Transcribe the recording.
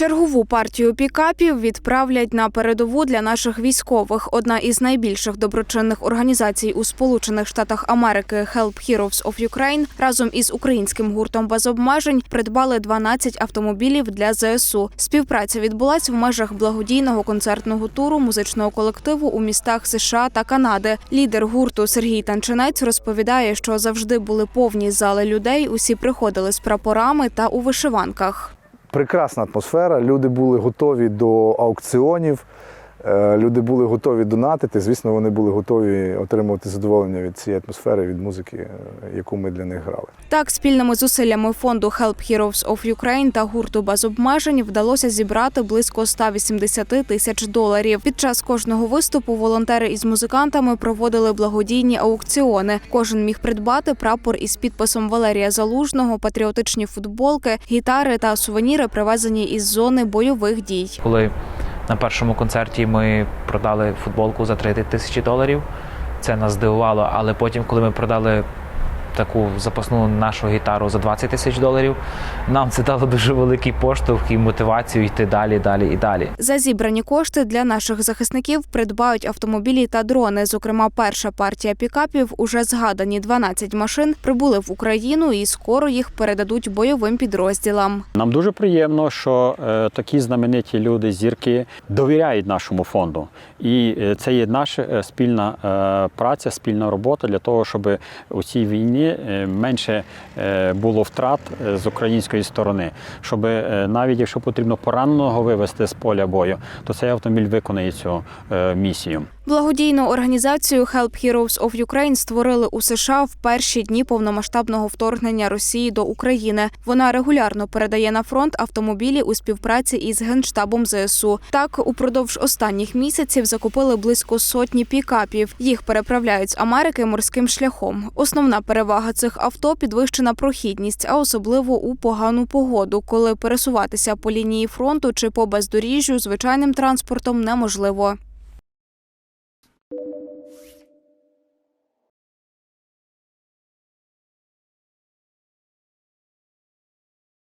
Чергову партію пікапів відправлять на передову для наших військових. Одна із найбільших доброчинних організацій у Сполучених Штатах Америки Help Heroes of Ukraine разом із українським гуртом без обмежень придбали 12 автомобілів для ЗСУ. Співпраця відбулась в межах благодійного концертного туру музичного колективу у містах США та Канади. Лідер гурту Сергій Танчинець розповідає, що завжди були повні зали людей. Усі приходили з прапорами та у вишиванках. Прекрасна атмосфера. Люди були готові до аукціонів, люди були готові донатити. Звісно, вони були готові отримувати задоволення від цієї атмосфери, від музики, е, яку ми для них грали. Так, спільними зусиллями фонду Help Heroes of Ukraine та гурту без обмежень вдалося зібрати близько 180 тисяч доларів. Під час кожного виступу волонтери із музикантами проводили благодійні аукціони. Кожен міг придбати прапор із підписом Валерія Залужного, патріотичні футболки, гітари та сувеніри, привезені із зони бойових дій. Коли на першому концерті ми продали футболку за 3 тисячі доларів, це нас здивувало. Але потім, коли ми продали таку запасну нашу гітару за 20 тисяч доларів, нам це дало дуже великий поштовх і мотивацію йти далі, далі і далі. За зібрані кошти для наших захисників придбають автомобілі та дрони. Зокрема, перша партія пікапів, уже згадані 12 машин, прибули в Україну і скоро їх передадуть бойовим підрозділам. Нам дуже приємно, що е, такі знамениті люди, зірки довіряють нашому фонду. І е, це є наша е, спільна е, праця, спільна робота для того, щоб у цій війні е, менше е, було втрат е, з української сторони. Щоб навіть якщо потрібно пораненого вивезти з поля бою, то цей автомобіль виконає цю місію. Благодійну організацію Help Heroes of Ukraine створили у США в перші дні повномасштабного вторгнення Росії до України. Вона регулярно передає на фронт автомобілі у співпраці із генштабом ЗСУ. Так, упродовж останніх місяців закупили близько сотні пікапів. Їх переправляють з Америки морським шляхом. Основна перевага цих авто підвищена прохідність, а особливо у погану погоду, коли пересуватися по лінії фронту чи по бездоріжжю звичайним транспортом неможливо.